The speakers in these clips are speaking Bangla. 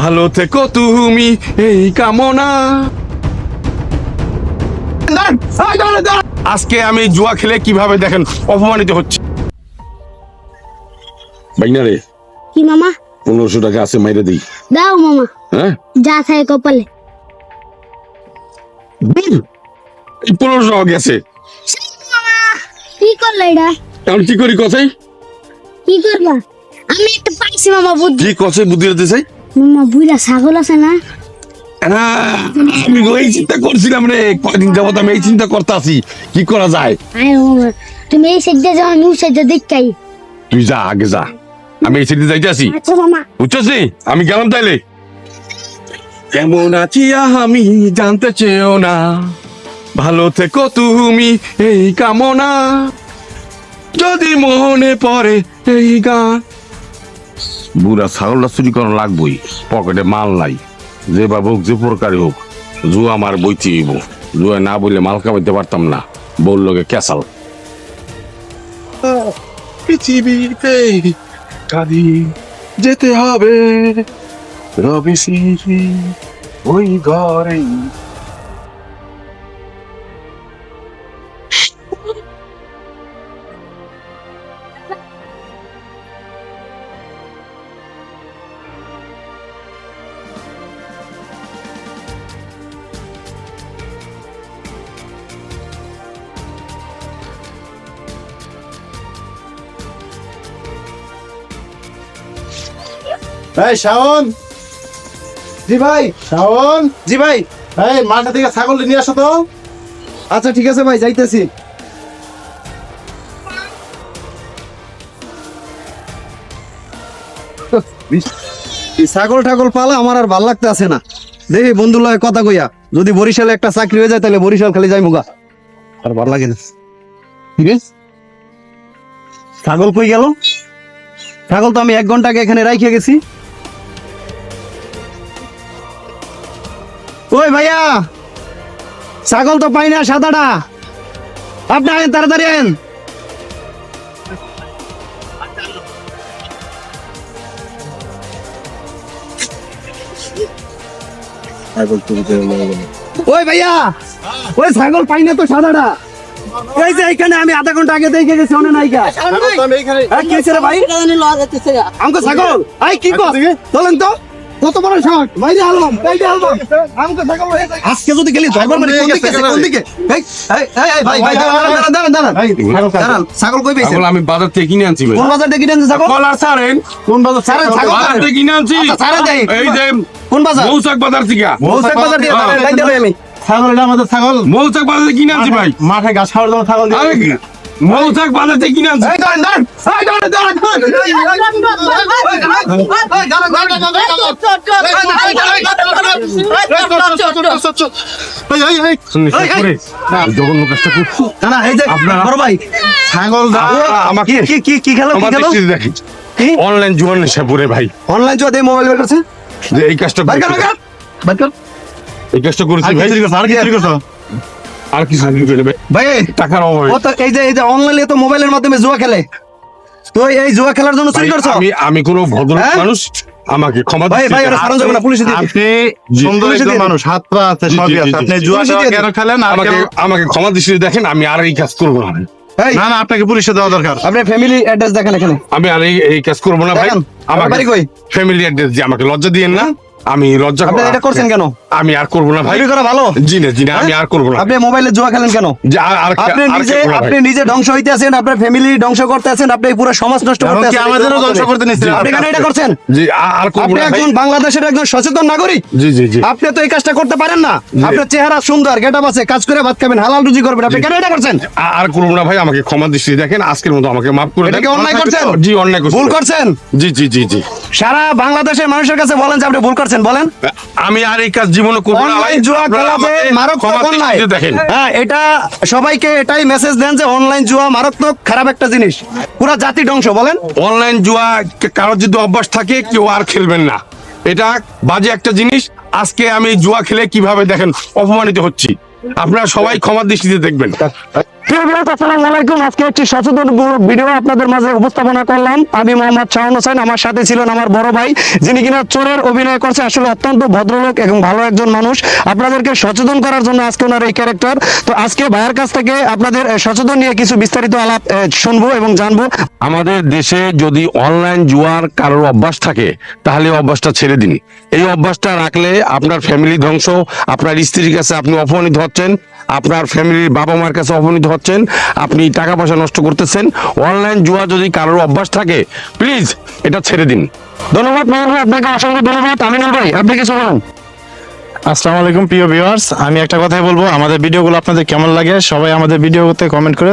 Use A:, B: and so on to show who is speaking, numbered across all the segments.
A: ভালো থেকো তুমি এই কামনা। আজকে আমি জুয়া খেলে কীভাবে দেখেন অপমানিত হচ্ছে। বাইনা রে।
B: কি মামা?
A: পনেরোশো টাকা আছে মাইরে দিই।
B: দাও মামা।
A: হ্যাঁ?
B: যা থাকে কপালে।
A: এই পনেরোশো টাকা গেছে।
B: কি করল এটা?
A: এখন কি করি কথাই
B: কি করবা? আমি একটা পাইছি মামা বুদ্ধি।
A: কি কথাই বুদ্ধি দিতে চাই
B: মামা বুড়া ছাগল আছে না?
A: আমি এই চিন্তা করছিলাম রে কয়দিন যাবত আমি এই চিন্তা করতে কি করা যায়?
B: তুমি এই সাইডে যাও আমি ওই সাইডে দেখাই।
A: তুই যা আগে যা। আমি এই সিটি যাইতে আসি
B: মামা
A: বুঝছিস আমি গেলাম তাইলে। কেমন আছি আমি জানতে চেয়েও না। ভালো থেকো তুমি এই কামনা। যদি মনে পড়ে এই গান বুড়া ছাগলটা চুরি করা লাগবই। পকেটে মাল নাই। যে বাবু হোক যে প্রকারই হোক, জুয়া আমার বইতে হইব। জুয়া না বললে মাল কামাইতে পারতাম না। বললোকে ক্যাসাল। পৃথিবীতে কাঁদি যেতে হবে। রবি ওই ঘরেই
C: এই, শাওন। জি ভাই, শাওন। জি ভাই, এই, মাঠে থেকে ছাগল নিয়ে আসো তো। আচ্ছা ঠিক আছে ভাই, যাইতেছি। ছাগল ঠাগল পালা আমার আর ভালো লাগতে আছে না। দেখি বন্ধু লয় কথা কইয়া, যদি বরিশালে একটা চাকরি হয়ে যায়, তাহলে বরিশাল খালি যাই মুগা আর ভালো লাগে না। ঠিক আছে? ছাগল কই গেল? ছাগল তো আমি এক ঘণ্টা আগে এখানে রাইখে গেছি। ভাইয়া ছাগল তো পাই না সাদাটা। আপনি আয়েন তাড়াতাড়ি আয়েন ওই ভাইয়া ওই ছাগল পাই না তো সাদাটা। ওই যে এখানে আমি আধা ঘণ্টা আগে দেখে গেছি অনেক হ্যাঁ, কি হয়েছে রে ভাই? আমাকে ছাগল? আই কি কর? চলেন তো। কত বড় শট? বাইরে আলবাম বাইরে আলবাম। আমাকে ছাগল হয়ে যায়। আজকে যদি গেলি ধরবার মানে কোন দিকে? কোন দিকে? এই এই ভাই ভাই দাঁড়ান দাঁড়ান দাঁড়ান ছাগল কই
A: আমি বাজার থেকে কিনে আনছি ভাই।
C: কোন বাজার থেকে কিনেছেন ছাগল?
A: কলার ছাড়েন।
C: কোন বাজার ছাড়েন ছাগল
A: বাজার থেকে কিনে আনছি।
C: আচ্ছা, ছাড়েন যাই।
A: এই যে
C: কোন বাজার?
A: মৌচাক বাজার থেকে।
C: মৌসাক বাজার দিয়ে
A: হ্যাঁ।
C: আমি।
D: ছাগল এটা আমাদের ছাগল।
A: মৌচাক বাজার থেকে কিনে আনছি ভাই।
D: মাঠে ঘাস খাওয়ার জন্য ছাগল দিয়ে?
A: মৌচাক থেকে কিনে আনছি
C: এই দাঁড়ান দাঁড়ান এই দাঁড়ান দাঁড়ান
A: জঘন্য কাজটা করছি
C: না না এই যে
A: আপনারা-
C: বড় ভাই
D: ছাগল
A: আমাকে
C: কি কি কি খেলো কি খেলো কি
A: অনলাইন জুয়ার নেশা পড়ে ভাই
C: অনলাইন জুয়া দিয়ে মোবাইল বের করছে
A: এই কাজটা এই কাজটা করেছি
D: আর কি
A: ভাই
D: আর
A: কিছু ভাই টাকার অভাবে।
C: ও তো এই যে এই যে অনলাইনে তো মোবাইলের মাধ্যমে জুয়া খেলে। তো এই জুয়া খেলার জন্য চুরি করছ?
A: আমি আমি কোনো ভদ্র
C: হ্যাঁ?
A: মানুষ আমাকে ক্ষমা
C: ভাই ভাই ওরা
A: চাই।
C: সারণ যাবে না পুলিশে দিন।
D: আপনি সুন্দর একজন মানুষ হাত পা আছে সবই আছে। আপনি জুয়া কেন খেলেন?
A: আমাকে আমাকে ক্ষমা দৃষ্টিতে দেখেন আমি আর এই কাজ করব না।
D: না না আপনাকে পুলিশে দেওয়া দরকার।
C: আপনি ফ্যামিলি অ্যাড্রেস দেখেন এখানে।
A: আমি আর এই এই কাজ করব না ভাই। আমাকে
C: বাড়ি কই?
A: ফ্যামিলি অ্যাড্রেস দিয়ে আমাকে লজ্জা দিয়েন না। আমি লজ্জা
C: আপনি এটা করছেন কেন?
A: আমি আর করব না ভাই।
C: করা ভালো?
A: জি না জি না আমি আর করব না।
C: আপনি মোবাইলে জুয়া খেলেন কেন? আপনি নিজে আপনি নিজে ধ্বংস হইতে আছেন আপনার ফ্যামিলি ধ্বংস করতে আছেন আপনি পুরো সমাজ নষ্ট করতে আছেন
D: আমাদেরও ধ্বংস করতে নিচ্ছেন।
C: আপনি কেন এটা করছেন?
A: জি আর করব
C: আপনি
A: না ভাই।
C: একজন বাংলাদেশের একজন সচেতন নাগরিক।
A: জি জি জি।
C: আপনি তো এই কাজটা করতে পারেন না। আপনার চেহারা সুন্দর গেটআপ আছে কাজ করে ভাত খাবেন হালাল রুজি করবেন। আপনি কেন এটা করছেন?
A: আর করব না ভাই আমাকে ক্ষমা দৃষ্টি দেখেন আজকের মতো আমাকে মাফ করে
C: এটা কি অন্যায় করছেন?
A: জি অন্যায় করছেন
C: ভুল করছেন?
A: জি জি জি জি।
C: সারা বাংলাদেশের মানুষের কাছে বলেন যে আপনি ভুল করছেন বলেন।
A: আমি আর এই কাজ জীবনে করব না
C: অনলাইন জুয়া খেলাতে মারাত্মক অন্যায়
A: দেখেন।
C: হ্যাঁ এটা সবাইকে এটাই মেসেজ দেন যে অনলাইন জুয়া মারাত্মক খারাপ একটা জিনিস। পুরা জাতি ধ্বংস বলেন।
A: অনলাইন জুয়া কারোর যদি অভ্যাস থাকে কেউ আর খেলবেন না। এটা বাজে একটা জিনিস। আজকে আমি জুয়া খেলে কীভাবে দেখেন অপমানিত হচ্ছি। আপনারা সবাই ক্ষমার দৃষ্টিতে দেখবেন।
E: সচেতন আপনাদের সচেতন নিয়ে কিছু বিস্তারিত আলাপ শুনব এবং জানব।
A: আমাদের দেশে যদি অনলাইন জুয়ার কারোর অভ্যাস থাকে, তাহলে অভ্যাসটা ছেড়ে দিন। এই অভ্যাসটা রাখলে আপনার ফ্যামিলি ধ্বংস, আপনার স্ত্রীর কাছে আপনি অপমানিত হচ্ছেন আপনার ফ্যামিলির বাবা মার কাছে অপমানিত হচ্ছেন আপনি টাকা পয়সা নষ্ট করতেছেন অনলাইন জুয়া যদি কারোর অভ্যাস থাকে প্লিজ এটা ছেড়ে দিন।
E: ধন্যবাদ মোহন ভাই আপনাকে অসংখ্য ধন্যবাদ আমিনুল ভাই আপনি কিছু বলেন?
D: আসসালামু আলাইকুম প্রিয় ভিউয়ার্স আমি একটা কথাই বলব আমাদের ভিডিওগুলো আপনাদের কেমন লাগে সবাই আমাদের ভিডিওতে কমেন্ট করে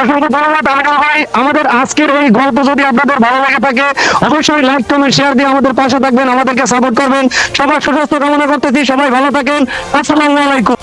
E: অসংখ্য ধন্যবাদ আমিনুল ভাই আমাদের আজকের এই গল্প যদি আপনাদের ভালো লাগে থাকে অবশ্যই লাইক কমেন্ট শেয়ার দিয়ে আমাদের পাশে থাকবেন আমাদেরকে সাপোর্ট করবেন। সবার সুস্বাস্থ্য কামনা করতেছি সবাই ভালো থাকেন আসসালামু আলাইকুম।